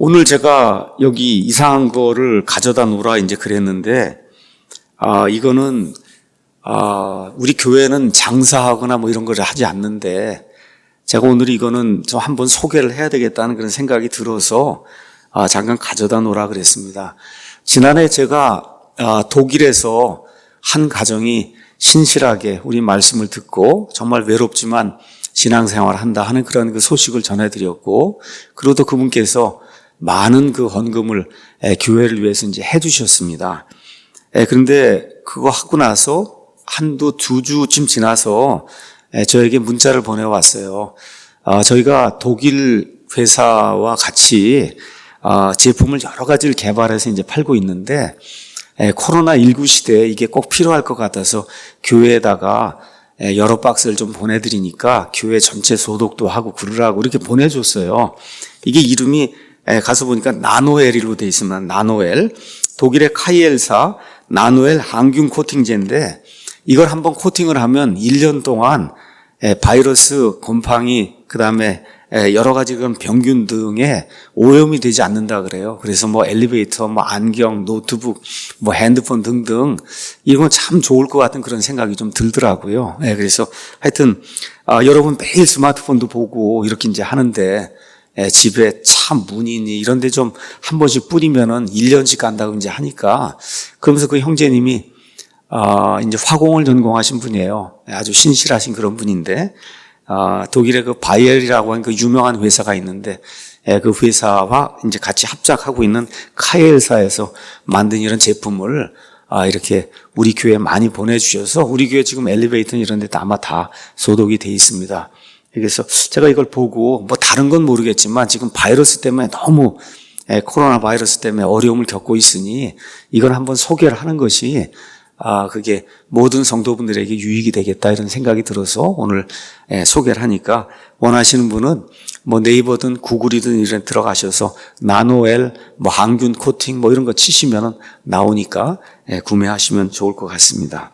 오늘 제가 여기 이상한 거를 가져다 놓으라 이제 그랬는데, 아, 이거는, 아, 우리 교회는 장사하거나 뭐 이런 거를 하지 않는데, 제가 오늘 이거는 좀 한번 소개를 해야 되겠다는 그런 생각이 들어서, 아, 잠깐 가져다 놓으라 그랬습니다. 지난해 제가, 아, 독일에서 한 가정이 신실하게 우리 말씀을 듣고 정말 외롭지만 신앙생활을 한다 하는 그런 그 소식을 전해드렸고, 그리고 또 그분께서 많은 그 헌금을 에, 교회를 위해서 이제 해주셨습니다. 에, 그런데 그거 하고 나서 한두 두 주쯤 지나서 에, 저에게 문자를 보내왔어요. 아, 저희가 독일 회사와 같이 아, 제품을 여러 가지를 개발해서 이제 팔고 있는데 에, 코로나 19 시대에 이게 꼭 필요할 것 같아서 교회에다가 에, 여러 박스를 좀 보내드리니까 교회 전체 소독도 하고 그러라고 이렇게 보내줬어요. 이게 이름이 에, 가서 보니까 나노엘이로 돼 있으면 나노엘 독일의 카이엘사 나노엘 항균 코팅제인데 이걸 한번 코팅을 하면 1년 동안 에, 바이러스, 곰팡이, 그 다음에 여러 가지 그런 병균 등에 오염이 되지 않는다 그래요. 그래서 뭐 엘리베이터, 뭐 안경, 노트북, 뭐 핸드폰 등등 이건 참 좋을 것 같은 그런 생각이 좀 들더라고요. 예, 그래서 하여튼 아, 여러분 매일 스마트폰도 보고 이렇게 이제 하는데 예, 집에 참 문이니 이런 데 좀 한 번씩 뿌리면은 1년씩 간다고 이제 하니까 그러면서 그 형제님이 아, 이제 화공을 전공하신 분이에요. 예, 아주 신실하신 그런 분인데 아, 독일의 그 바이엘이라고 하는 그 유명한 회사가 있는데 예, 그 회사와 이제 같이 합작하고 있는 카엘사에서 만든 이런 제품을 아, 이렇게 우리 교회에 많이 보내주셔서 우리 교회 지금 엘리베이터 이런 데도 아마 다 소독이 돼 있습니다. 그래서 제가 이걸 보고 뭐 다른 건 모르겠지만 지금 바이러스 때문에 너무 예, 코로나 바이러스 때문에 어려움을 겪고 있으니 이걸 한번 소개를 하는 것이 아, 그게 모든 성도분들에게 유익이 되겠다 이런 생각이 들어서 오늘 예, 소개를 하니까 원하시는 분은 뭐 네이버든 구글이든 이런 들어가셔서 나노엘, 뭐 항균 코팅 뭐 이런 거 치시면은 나오니까 예, 구매하시면 좋을 것 같습니다.